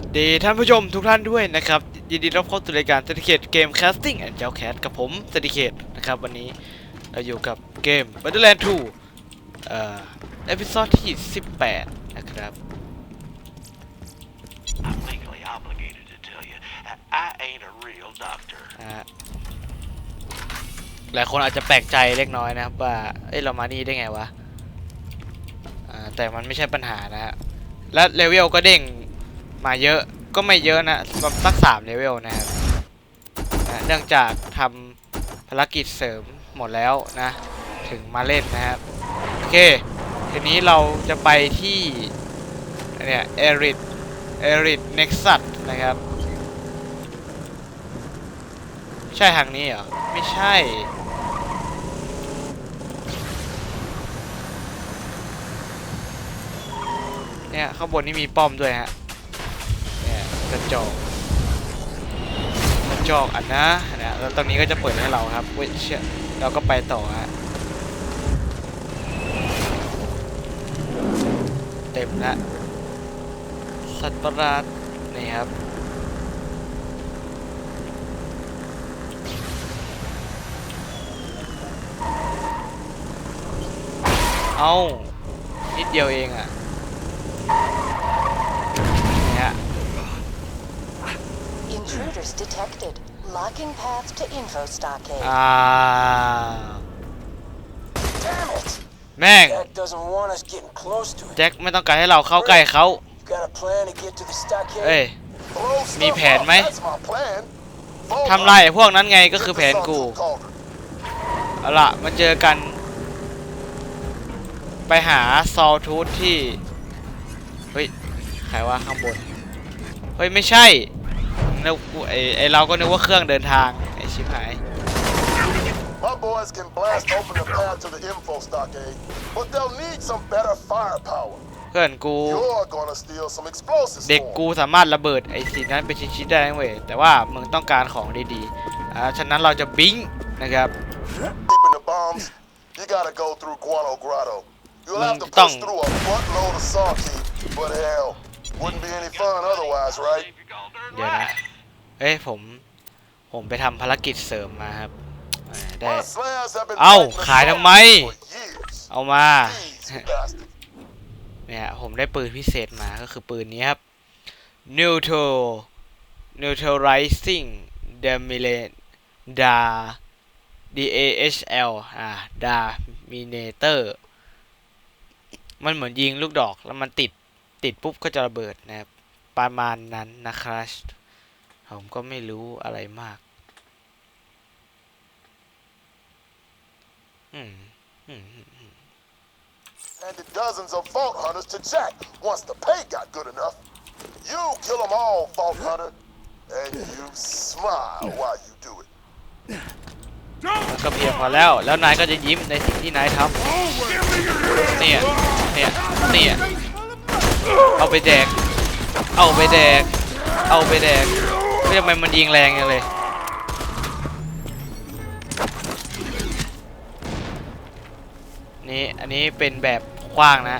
สวัสดีท่านผู้ชมทุกท่านด้วยนะครับยินดีรับเข้าสู่รายการเซติเคตเกมแคสติ้งแอนด์เจ้าแคสกับผมเซติเคตนะครับวันนี้เราอยู่กับเกม Borderlands 2เอ่อเอพิซอดที่ 18 นะครับ I'm legally obligated to tell you, I ain't a real doctor. นะฮะหลายคนอาจจะแปลกใจเล็กน้อยนะครับว่าเอ้ยเรามานี่ได้ไงวะอ่าแต่มันไม่ใช่ปัญหานะฮะและเลเวลก็เด้ง มาเยอะก็ไม่เยอะนะประมาณสักสามเลเวลนะครับนะเนื่องจากทำภารกิจเสริมหมดแล้วนะ ถึงมาเล่นนะครับ โอเค ทีนี้เราจะไปที่เนี่ยเอริดเอริดเน็กซัสนะครับ ใช่ทางนี้เหรอ ไม่ใช่เนี่ยข้างบนนี่มีป้อมด้วยฮะ กระจอกกระจอกอันนะนะแล้วตรงนี้ก็จะเปิดให้เราครับเว้ยเชื่อเราก็ไปต่อฮะเต็มละสัตว์ประหลาดนี่ครับเอานิดเดียวเองอะ Intruders detected. Locking path to info stockade. อ่า Damn it! แม่ง Jack doesn't want us getting close to it. แจ็คไม่ต้องการให้เราเข้าใกล้เขา Got a plan to get to the stockade? เอ้ย Blow Mi stuff phèn up, mấy? That's my plan. ทำลายไอ้พวกนั้นไงก็คือแผนกูเอาล่ะมาเจอกัน ไปหาซอลทูธที่ เฮ้ย ใครว่าข้างบน เฮ้ย ไม่ใช่ นึกกูไอไอเราก็นึกว่าเครื่องเดินทางไอชิบหาย My boys can blast open the path to the info stockade, but they'll need some better firepower. เพื่อนกู You're gonna steal some explosives เด็ก for กู 'em. สามารถระเบิดไอ้สิ่งนั้นเป็นชิ้นๆได้นะเว้ยแต่ว่ามึงต้องการของดีๆอ่าฉะนั้นเราจะบิงนะครับ Keeping the bombs, you gotta go through Guano Grotto. You'll have to Mm, tong. push through a buttload of saw teeth, but hell, wouldn't be any fun otherwise, right? Save your golden เดี๋ยวนะ rat. เอ้ยผม ผมไปทำภารกิจเสริมมาครับอ่าได้ My slabs have been เอ้า fighting the ขายทำไม zombies for years. เอามา These bastards. เนี่ยผมได้ปืนพิเศษมาก็คือปืนนี้ครับ neutral neutralizing damage da d a h l อ่า daminator มันเหมือนยิงลูกดอกแล้วมันติดติดปุ๊บก็จะระเบิดนะครับ ประมาณนั้นนะครับ ผมก็ไม่รู้อะไรมาก อืม อืม handed dozens of Vault Hunters to Jack once the pay got good enough. You kill them all, Vault Hunter, and you smile while you do it. แล้วก็เพียงพอแล้ว แล้วนายก็จะยิ้มในสิ่งที่นายทำเนี่ย เนี่ย เนี่ย เอาไปแดก เอาไปแดก เอาไปแดก เฮ้ยทำไมมันยิงแรงจังเลยนี่อันนี้เป็นแบบกว้างนะ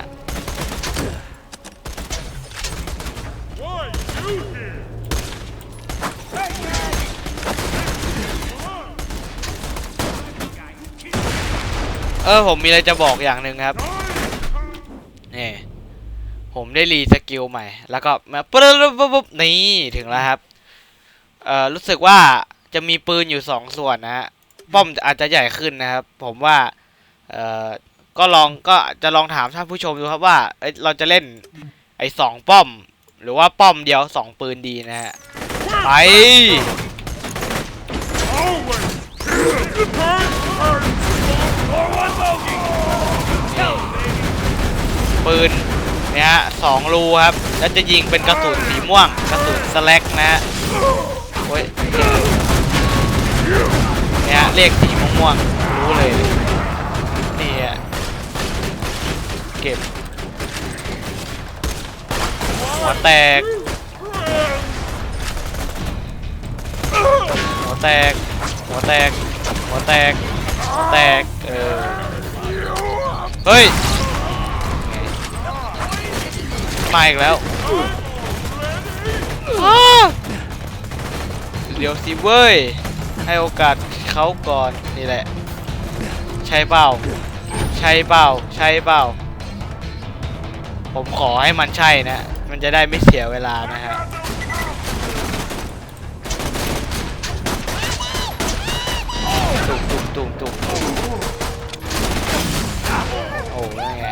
เออผมมีอะไรจะบอกอย่างหนึ่งครับนี่ผมได้รีสกิลใหม่ แล้วก็มาปุ๊บปุ๊บปุ๊บนี่ถึงแล้วครับ เอ่อรู้สึกว่าจะมีปืนอยู่สองส่วนนะฮะป้อมอาจจะใหญ่ขึ้นนะครับ ผมว่าเอ่อก็ลองก็จะลองถามท่านผู้ชมดูครับว่าเอ้ยเราจะเล่นไอ้สองป้อม หรือว่าป้อมเดียวสองปืนดีนะฮะไปปืนเนี่ยฮะสองรูครับ แล้วจะยิงเป็นกระสุนสีม่วง กระสุนสแลกนะฮะ โอ้ยเนี่ยเลขสีม่วงๆรู้เลยนี่ฮะเก็บหัวแตกหัวแตกหัวแตกหัวแตกหัวแตกเออเฮ้ยมาอีกแล้วอ้า เดี๋ยวสิเว้ย ให้โอกาสเขาก่อนนี่แหละ ใช่เปล่า ใช่เปล่า ใช่เปล่า ผมขอให้มันใช่นะ มันจะได้ไม่เสียเวลานะฮะตุ่มตุ่มตุ่มตุ่มโอ้ยไง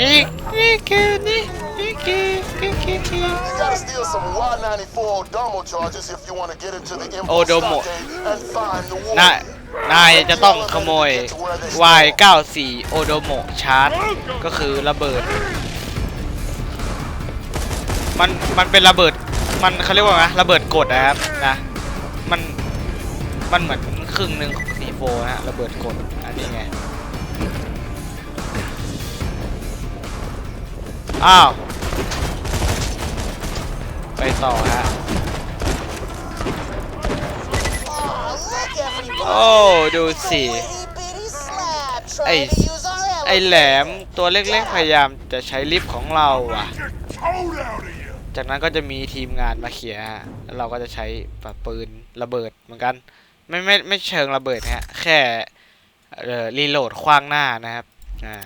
นี่ นี่คือนี่ นี่คือคือคือคือ You gotta steal some Y94 Odomo charges if you want to get into the Info Odomo. stockade and find the นาย warrior. นายจะต้องขโมย Y94 โอโดโมชาร์จ ก็คือระเบิด มันมันเป็นระเบิด มันเขาเรียกว่าไงระเบิดกดนะครับนะ มันมันเหมือนครึ่งหนึ่งของ C4 นะฮะระเบิดกดอันนี้ไง อ้าว ไปต่อฮะ โอ้ดูสิ ไอ้ไอแหลมตัวเล็กๆพยายามจะใช้ลิฟต์ของเราอะ จากนั้นก็จะมีทีมงานมาเขียร์ฮะแล้วเราก็จะใช้แบบปืนระเบิดเหมือนกัน ไม่ไม่ไม่เชิงระเบิดนะฮะ แค่เอ่อรีโหลดคว้างหน้านะครับ อ่า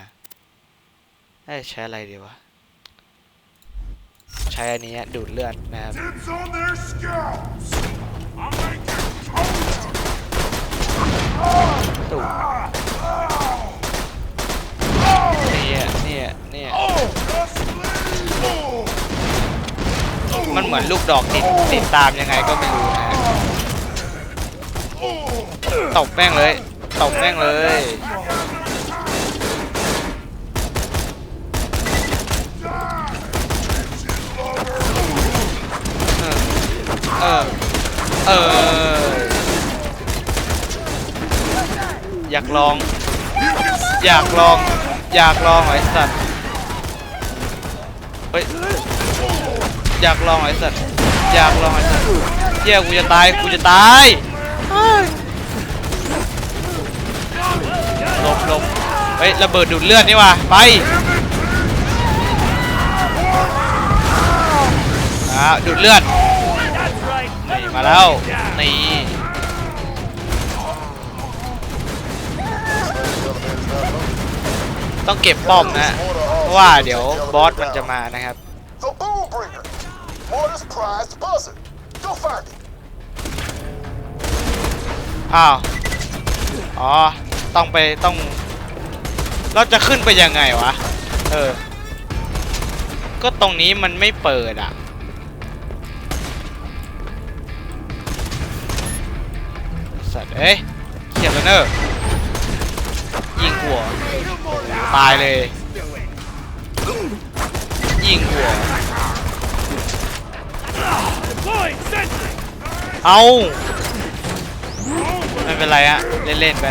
เอ้ยใช้อะไรดีวะ ใช้อันนี้ฮะดูดเลือดนะครับ It's on their scalps! I'm making ตุ่มเนี่ยเนี่ยเนี่ยมันเหมือนลูกดอกติดติดตามยังไงก็ไม่รู้นะฮะตบแม่งเลยตบแม่งเลย เออ เออ อยากลอง อยากลอง อยากลองไอ้สัตว์ เฮ้ย อยากลองไอ้สัตว์ อยากลองไอ้สัตว์เหี้ยกูจะตาย กูจะตายหลบหลบเฮ้ย ระเบิดดูดเลือดนี่ว่ะไปอ่าดูดเลือด มาแล้ว นี่ต้องเก็บป้อมนะ เพราะว่าเดี๋ยวบอสมันจะมานะครับ อ้าว อ๋อ ต้องไปต้อง เราจะขึ้นไปยังไงวะ เออ ก็ตรงนี้มันไม่เปิดอะ เอ้ยเขียบแล้วเนอะยิงหัว ตายเลย ยิงหัว เอาไม่เป็นไรอะเล่นๆไป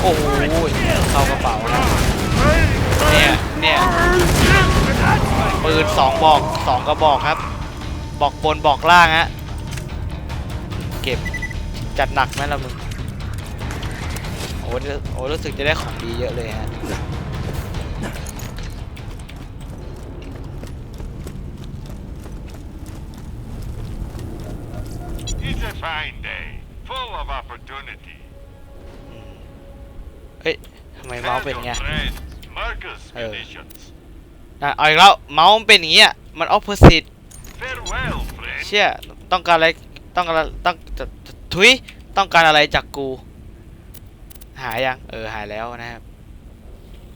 โอ้โหเข้ากระเป๋าเนี่ย เนี่ยปืนสองบอกสองกระบอกครับ บอกบนบอกล่างฮะ เก็บ จัดหนักไหมล่ะมึง โอ้โอ้รู้สึกจะได้ของดีเยอะเลยฮะ It's a fine day, full of opportunity. เฮ้ยทำไมเมาส์เป็น Tell ไง your friends, Marcus Oh. Munitions. อะเอาอีกแล้วเมาส์มันเป็นอย่างเงี้ยมัน opposite Farewell, friend. เชี่ยต้องการอะไรต้องการอะไรต้องจะจะ ทุยต้องการอะไรจากกู หายยัง เออหายแล้วนะครับ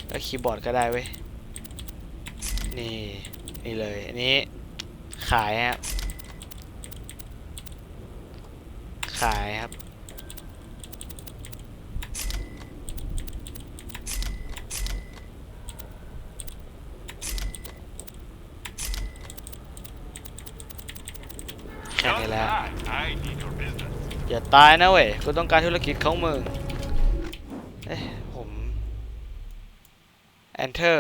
แล้วคีย์บอร์ดก็ได้เว้ย นี่ นี่เลย อันนี้ ขายครับ ขายครับ แค่นี้แหล้ว อย่าตายนะเว้ยกูต้องการธุรกิจของมึงเอ้ยผม enter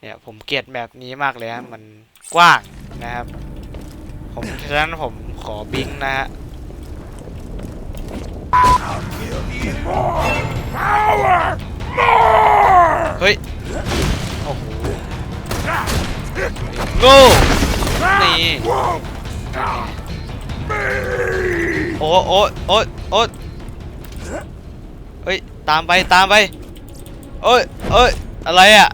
เนี่ยผมเกลียดแบบนี้มากเลยฮะมันกว้างนะครับ ผมฉะนั้นผมขอบิงนะฮะเฮ้ย โอ้โหโง่นี่ โอ้โอ้โอ้โอ้เฮ้ย ตามไป ตามไปโอ้ยเอ้ย อะไรอะ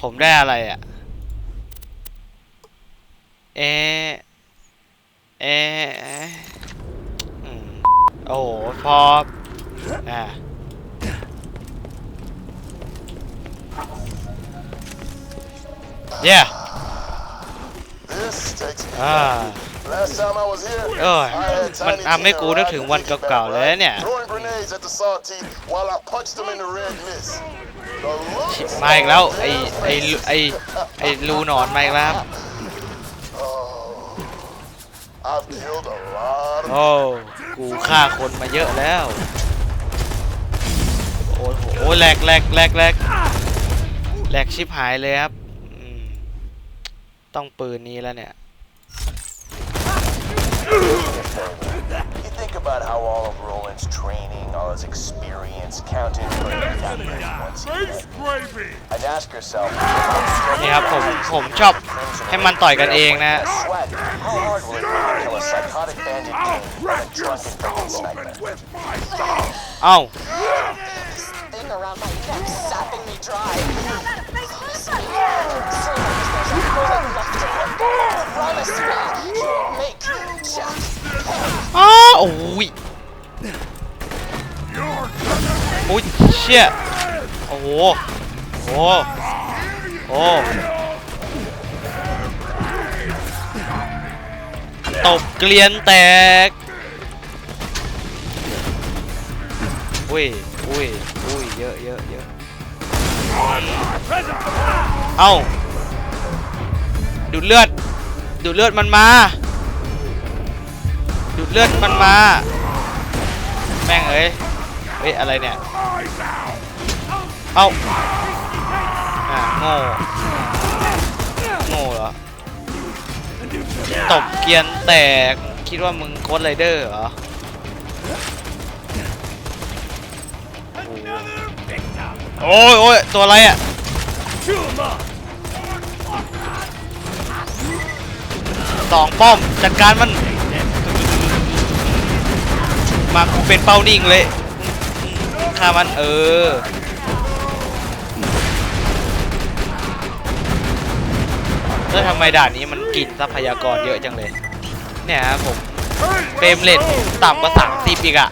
ผมได้อะไรอะ เอะเอะอืมโอ้โห พอ อ่า yeah This takes me อ่า Last time I was here, เออ I had มัน Tiny ทำให้ Tina กูนึก ride ถึง the วัน piggyback เก่าๆเลย ride, เนี่ย Throwing grenades at the sawteeth while I punched them in the red mist. The looks มาอีกแล้ว on ไอ their ไอ faces. ไอไอรูหนอนมาอีกแล้วครับ Oh, I've killed a lot of โอ้กูฆ่าคนมาเยอะแล้ว โอ้โหแหลกแหลกแหลกแหลกแหลกชิบหายเลยครับอืมต้องปืนนี้แล้วเนี่ย You think about how all of Roland's training, all his experience counted for numbers once a day. I'd ask yourself, นี่ครับผม ผมชอบให้มันต่อยกันเองนะ Swag, how hard will it be to kill a psychotic bandit king and a drunken fucking sniper? เอ้า Thing around my neck sapping me dry. Honestly, so long as there's a bullet left in it, promise me you'll make Jack pay. อ้าโอ้ยโอ้ยเชี่ยโอ้โหโอ้โหตบเกลียนแตกอุ้ยอุ้ยอุ้ยเยอะเยอะเยอะเอ้าดูดเลือดดูดเลือดมันมา ดูดเลือดมันมา แม่งเอ้ย เฮ้ย อะไรเนี่ย เอ้าอ่าโง่โง่เหรอ ตบเกียนแตก คิดว่ามึงโค้ดไรเดอร์เหรอโอ้ยโอ้ยตัวอะไรอะสองป้อม จัดการมัน มากูเป็นเป้านิ่งเลยฆ่ามันเออแล้วทำไมด่านนี้มันกินทรัพยากรเยอะจังเลย เนี่ยครับผมเฟรมเรทต่ำกว่า30อีกอะ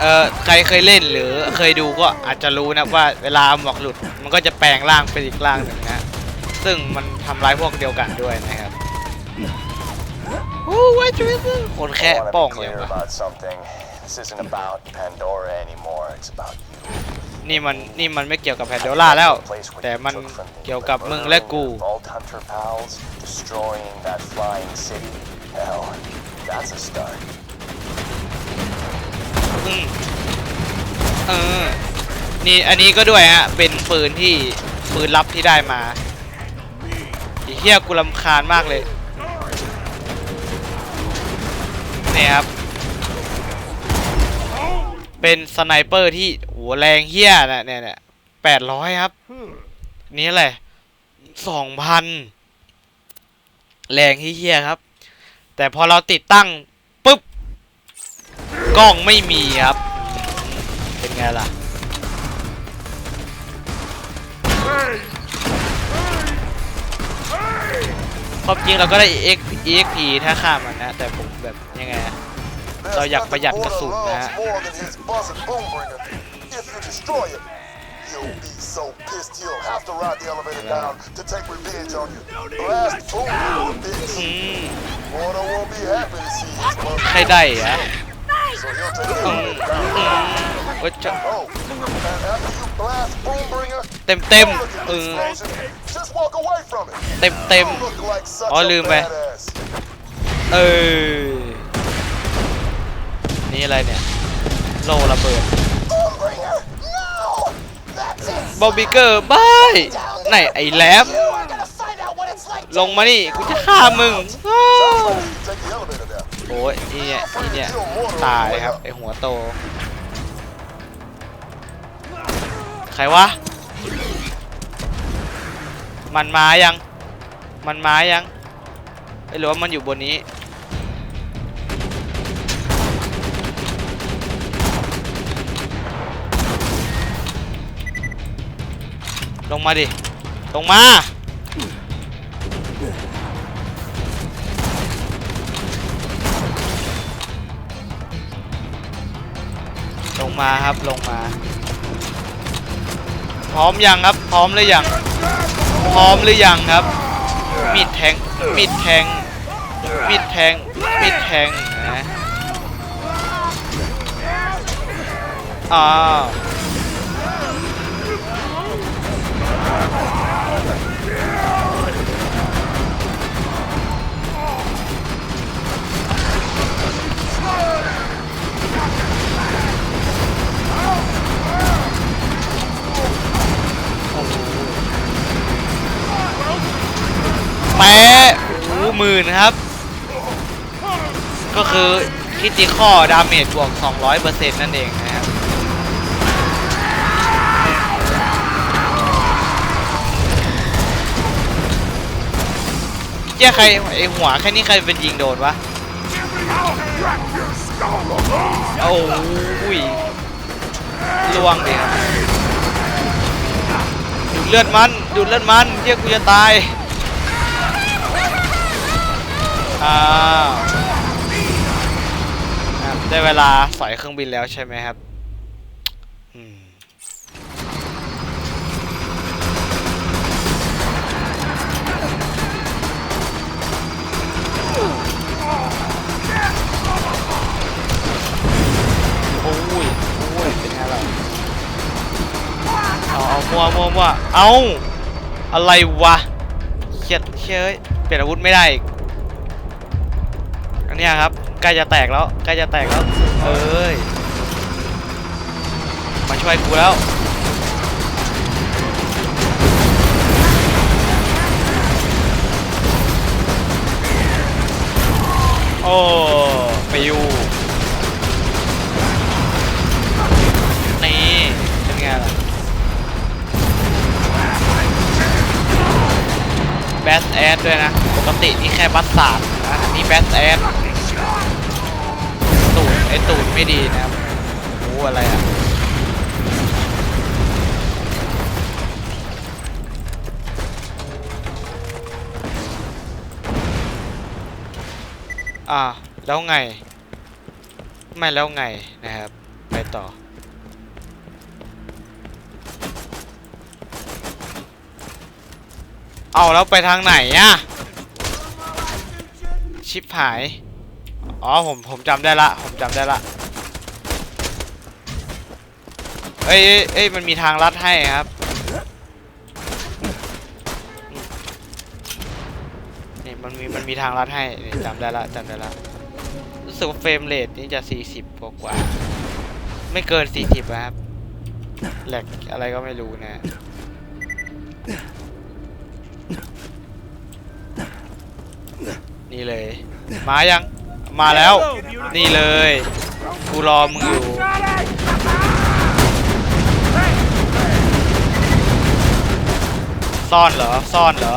เออใครเคยเล่นหรือเคยดูก็อาจจะรู้นะว่าเวลาหมวกหลุด มันก็จะแปลงร่างเป็นอีกร่างหนึ่งนะซึ่งมันทำร้ายพวกเดียวกันด้วยนะครับ โอ้ยจุ๊ยคนแค่ I ป้อง want to be อย่าง clear วะ about something. This isn't about Pandora anymore. It's about you. นี่มันนี่มันไม่เกี่ยวกับแพนโดล่าแล้ว Place what แต่ you มัน took from me. เกี่ยวกับมึงและกู Murdering Vault Hunter pals, destroying that flying city. Hell, that's a start. อืมเออ นี่อันนี้ก็ด้วยฮะ เป็นปืนที่ปืนลับที่ได้มาไอ้เหี้ยกูรำคาญมากเลย นี่ครับ เป็นสไนเปอร์ที่โหแรงเหี้ยนะเนี่ยเนี่ยแปดร้อยครับ นี่แหละสองพันแรงเหี้ยครับ แต่พอเราติดตั้งปุ๊บกล้องไม่มีครับ เป็นไงล่ะความจริงเราก็ได้ EX EXP ถ้าฆ่ามันนะ แต่ผมแบบ ยังไงอะ There's Tao giặt nothing phải giặt Border cái sụn loves nè. more than his buzzing boombringer. If you destroy it, he'll be so pissed he'll have to ride the elevator down to take revenge on you. Blast boombringer, bitch. อืม Border won't be happy to see his buzz. ใครได้อะ So he'll take the อืม elevator down. อืมเฮ้ยจะ Oh, and after you blast boombringer, เต็มเต็ม don't look at เอ the อ explosion. Just walk away from it. เต็มเต็ม You look like such Ôi, a lườm về. badass. เออ นี่อะไรเนี่ย โลระเบิดบอบบี้เกอร์บายไหนไอ้แลมลงมานี่กูจะฆ่ามึงโอ้ยอีเนี่ยอีเนี่ยตายครับไอหัวโต ใครวะ มันมายัง มันมายังเอ้ยหรือว่ามันอยู่บนนี้ ลงมาดิ ลงมา ลงมาครับ ลงมา พร้อมยังครับ พร้อมหรือยัง พร้อมหรือยังครับ มีดแทง มีดแทง มีดแทง มีดแทงนะอ่า คือคิติข้อดาเมจบวก 200%นั่นเองนะครับเจ้าใครไอหัวแค่นี้ใครเป็นยิงโดนวะโอ้ยลวงเดิครับดูเลือดมันดูเลือดมันเรียกกูจะตายอ่า ได้เวลาสอยเครื่องบินแล้วใช่ไหมครับโอ้ยโอ้ยเป็นไงล่ะเอาเอามัวมัวมัวเอาอะไรวะเขียดเชยเปลี่ยนอาวุธไม่ได้อันนี้ครับ ใกล้จะแตกแล้วใกล้จะแตกแล้วเอ้ยมาช่วยกูแล้วโอ้ไปอยู่นี่เป็นไงล่ะแบสแอดด้วยนะ ปกตินี่แค่บัสสาดนะอันนี้แบสแอด อตูดไม่ดีนะครับโอ้อะไรอะอ่าแล้วไง ไม่แล้วไงนะครับ ไปต่อ เอาแล้วไปทางไหนอะชิปหาย อ๋อผมผมจำได้ละ ผมจำได้ละ เอ้ยเอ้ยมันมีทางลัดให้ครับ นี่มันมีมันมีทางลัดให้นี่จำได้ละจำได้ละรู้สึกว่าเฟรมเรทนี่จะ 40กว่ากว่า ไม่เกิน 40นะครับแหลกอะไรก็ไม่รู้นะนี่เลย มายัง มาแล้ว นี่เลย กูรอมึงอยู่ ซ่อนเหรอ ซ่อนเหรอ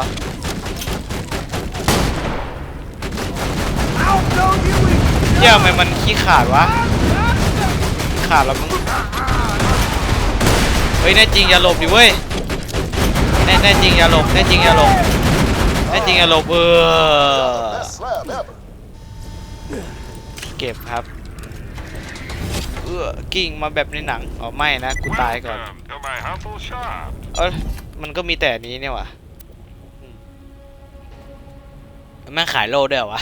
เหี้ยทำไมมันขี้ขาดวะ ขาดแล้วมึง เฮ้ย แน่จริงอย่าหลบดิเว้ย แน่แน่จริงอย่าหลบ แน่จริงอย่าหลบ แน่จริงอย่าหลบเออ เก็บครับ เออกิ่งมาแบบในหนังอ๋อไม่นะกูตายก่อน Welcome to my humble shop. เออมันก็มีแต่อันนี้เนี่ยว่ะอืมแม่งขายโลด้วยเหรอวะ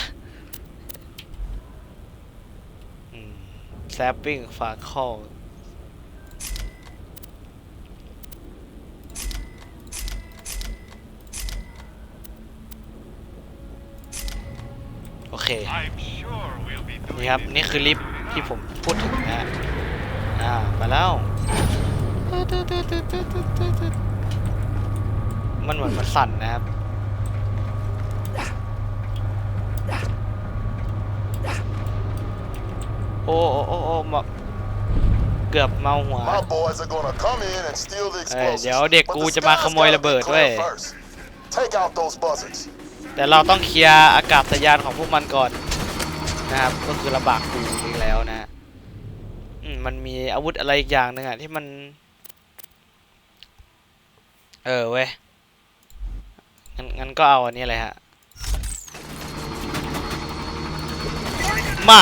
แซปปิ้งฟาคอลโอเค I'm sure we'll be นี่ doing ครับ this นี่คือลิฟต์ที่ผมพูดถึงนะฮะอ่ามาแล้ว มันเหมือนมันสั่นนะครับโอ้โอ้โอ้โอ้มาเกือบเมาหัว My boys are gonna come in and steal the เอ้ย explosives. เดี๋ยวเด็ก but กู the จะมา sky's ขโมย gotta ระเบิด be เว้ย clear first. Take out those buzzards. แต่เราต้องเคลียร์อากาศยานของพวกมันก่อน นะครับ ก็คือระบากกูอีกแล้วนะอืมมันมีอาวุธอะไรอีกอย่างหนึ่งอะที่มัน เออเว้ยงั้นงั้นก็เอาอันนี้เลยฮะ มา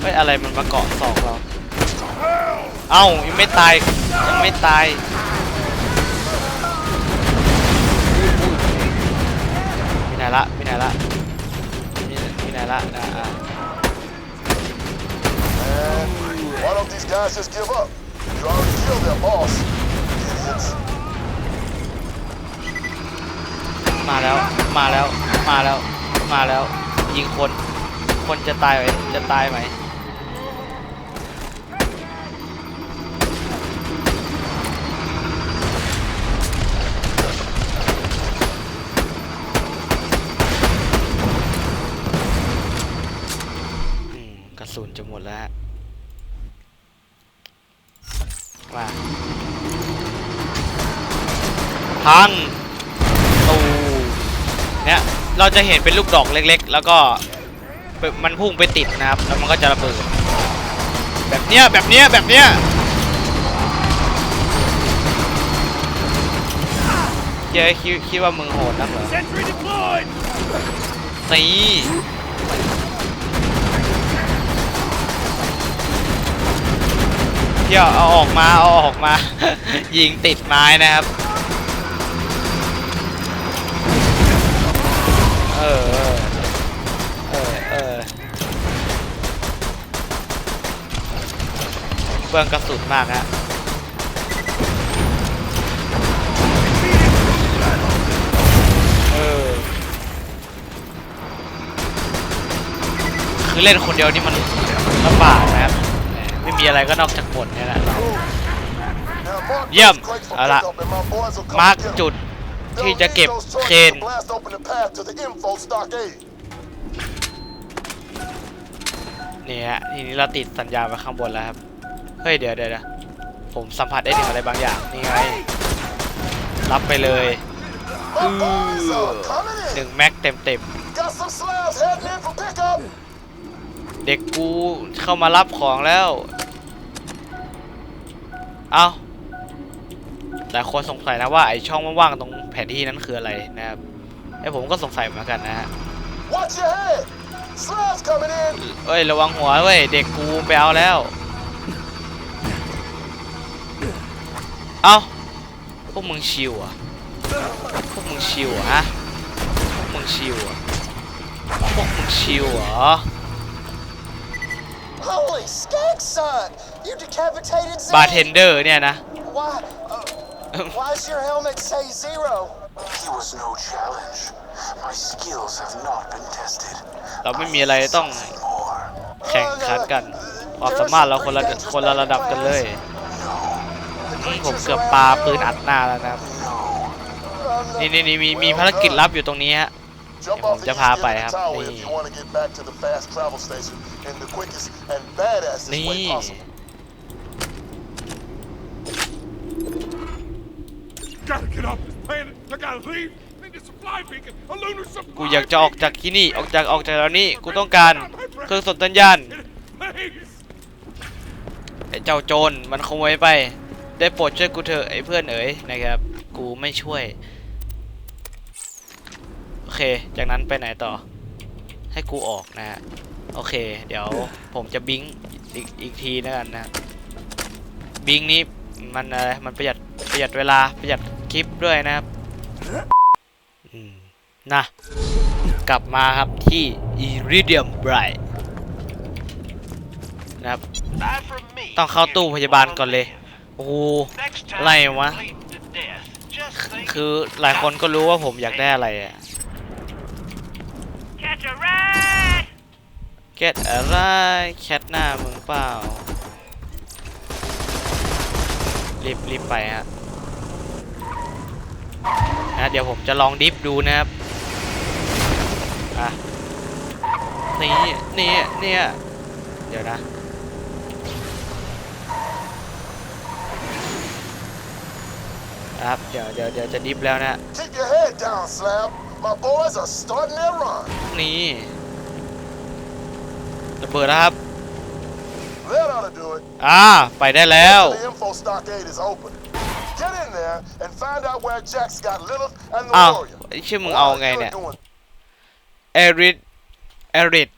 เฮ้ยอะไรมันมาเกาะสองเรา เอ้ายังไม่ตายยังไม่ตายมีไหนละมีไหนละมีมีไหนละนะอะ Man, why don't these guys just give up? You already killed their boss. Idiots. มาแล้วมาแล้วมาแล้วมาแล้วยิงคน คนจะตายไหมจะตายไหม พังตูเนี่ยเราจะเห็นเป็นลูกดอกเล็ก ๆ แล้วก็มันพุ่งไปติดนะครับ แล้วมันก็จะระเบิดแบบเนี้ยแบบเนี้ยแบบเนี้ยเจ๊คิดคิดว่ามึงโหดนักเหรอนี่เที่ยวเอาออกมาเอาออกมา ยิงติดไม้นะครับ ปลืองกระสุนมากฮะเออคือเล่นคนเดียวนี่มันลำบากนะครับ ไม่มีอะไรก็นอกจากบทนี่แหละเราเยี่ยม เอาละมาร์กจุดที่จะเก็บเคนนี่ฮะทีนี้เราติดสัญญาไว้ข้างบนแล้วครับ เฮ้ยเดี๋ยวเดี๋ยวเดี๋ยวผมสัมผัสได้ถึงอะไรบางอย่างนี่ไงรับไปเลย My boys are coming หนึ่ง in. แม็กเต็มเต็ม Got some slabs heading in for pickup. ๆเด็กกูเข้ามารับของแล้ว เอาหลายคนสงสัยนะว่าไอช่องว่างๆตรงแผนที่นั้นคืออะไรนะครับไอผมก็สงสัยเหมือนกันนะฮะ Watch your head. Slabs coming in. เอ้ยระวังหัวเว้ยเด็กกูไปเอาแล้ว เอาพวกมึงชิวอะพวกมึงชิวอะฮะพวกมึงชิวอะพวกมึงชิวเหรอ Holy skag son! You decapitated บาร์เทน Zane! เดอร์เนี่ยนะ Why? Uh, why does your helmet say zero? He was no challenge. My skills have not been tested. เราไม่มีอะไรต้อง More. แข่งขันกัน ความสามารถเราคนละคนละระดับกันเลย The ผม creatures เกือบ around ปา here- ปืนอัดหน้าแล้วนะครับ Um, นี่นี่นี่มีมีภารกิจลับอยู่ตรงนี้ฮะ Jump Em off the จะ east พา end ไป of ครับ the tower นี่ if you want to get back to the fast travel station in the quickest and badassest นี่ way possible. Gotta get off this planet. I gotta leave. Need a supply beacon. A lunar supply กูอยากจะออกจากที่นี่ ออกจากออกจากแล้วนี้กูต้องการเครื่องสนสัญญาณ Please. ไอ้เจ้าโจรมันขโมยไป ได้โปรดช่วยกูเถอะไอ้เพื่อนเอ๋ยนะครับ กูไม่ช่วย โอเค จากนั้นไปไหนต่อ ให้กูออกนะฮะ โอเค เดี๋ยวผมจะบิงอีกอีกทีนะกันนะ บิงนี้มันอะไร มันประหยัดประหยัดเวลาประหยัดคลิปด้วยนะครับนะ กลับมาครับที่ Iridium Bright นะครับ ต้องเข้าตู้พยาบาลก่อนเลย โอ้อะไรวะ คือหลายคนก็รู้ว่าผมอยากได้อะไรอะ Catch a ride! เก็ตอะไรแคทหน้ามึงเปล่า รีบรีบไปฮะนะเดี๋ยวผมจะลองดิฟดูนะครับ อะ นี่ นี่ เนี่ย เดี๋ยวนะ ครับ เดี๋ยวเดี๋ยวเดี๋ยวจะดิฟแล้วนะ Keep your head down, Slam. My boys are starting their run. นี่ระเบิดแล้วครับ That ought to do it. อ่า ไปได้แล้ว The info stockade is open. Get in there and find out where Jack's got Lilith and the อ้าว warrior. ไอ้ชื่อมึงเอาไง While เนี่ย you're doing เอริดเอริด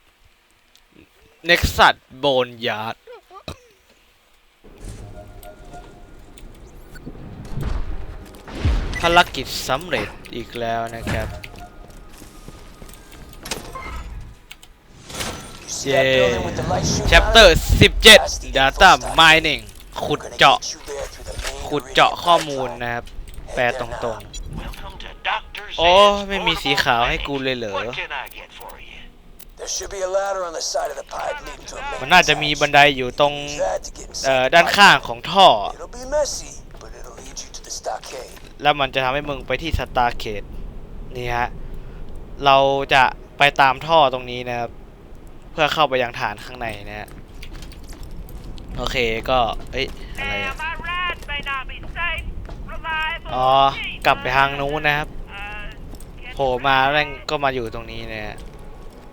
เน็กซัสโบนยาร์ด ภารกิจสำเร็จอีกแล้วนะครับเย่แชปเตอร์ 17 Data Mining ขุดเจาะ ขุดเจาะข้อมูลนะครับ แปลตรงๆ โอ้ ไม่มีสีขาวให้กูเลยเหรอ มันน่าจะมีบันไดอยู่ตรงด้านข้างของท่อ แล้วมันจะทำให้มึงไปที่สตาร์เขตนี่ฮะ เราจะไปตามท่อตรงนี้นะครับ เพื่อเข้าไปยังฐานข้างในนะฮะ โอเคก็เอ้ยอะไรอะอ๋อกลับไปทางนู้นนะครับโผล่มาแล้วแม่งก็มาอยู่ตรงนี้นะฮะ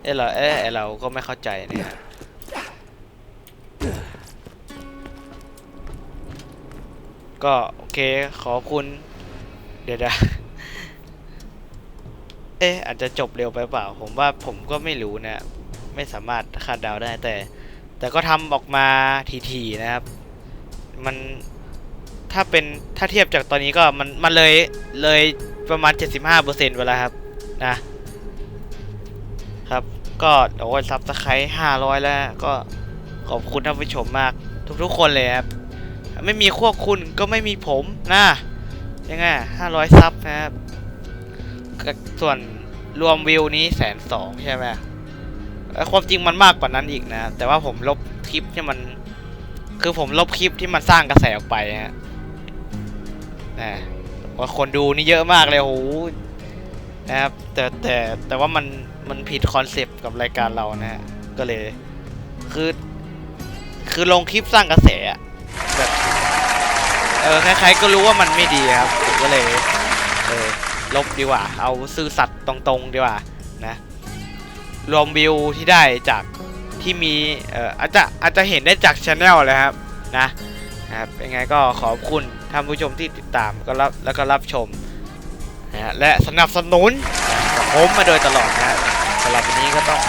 เอ้เราเอ้เราก็ไม่เข้าใจเนี่ยฮะก็โอเคขอบคุณ เดี๋ยวนะเอ๊ะอาจจะจบเร็วไปเปล่า ผมว่าผมก็ไม่รู้นะ ไม่สามารถคาดเดาได้แต่ แต่ก็ทำออกมาทีๆนะครับ มันถ้าเป็นถ้าเทียบจากตอนนี้ก็มันมันเลยเลยประมาณ 75%ไปแล้วครับนะครับ ก็โอ้ยซับสไครต์500 แล้ว ก็ขอบคุณท่านผู้ชมมาก ทุกๆคนเลยครับ ไม่มีพวกคุณก็ไม่มีผมนะ ยังไง500ซับนะครับ ส่วนรวมวิวนี้แสนสองใช่ไหมความจริงมันมากกว่านั้นอีกนะ แต่ว่าผมลบคลิปที่มัน คือผมลบคลิปที่มันสร้างกระแสออกไปฮะนะว่าคนดูนี่เยอะมากเลยโหนะครับ แต่แต่แต่ว่ามันมันผิดคอนเซปต์กับรายการเรานะฮะ ก็เลย คือ คือลงคลิปสร้างกระแสอะแบบ เออใครๆก็รู้ว่ามันไม่ดีครับผมก็เลยเออลบดีกว่า เอาซื่อสัตย์ตรงๆดีกว่านะรวมวิวที่ได้จากที่มีเอ่ออาจจะอาจจะเห็นได้จากช anel เลยครับนะนะครับยังไงก็ขอบคุณท่านผู้ชมที่ติดตามก็รับแล้วก็รับชมนะฮะและสนับสนุนกับผมมาโดยตลอดนะสำหรับวันนี้ก็ต้อง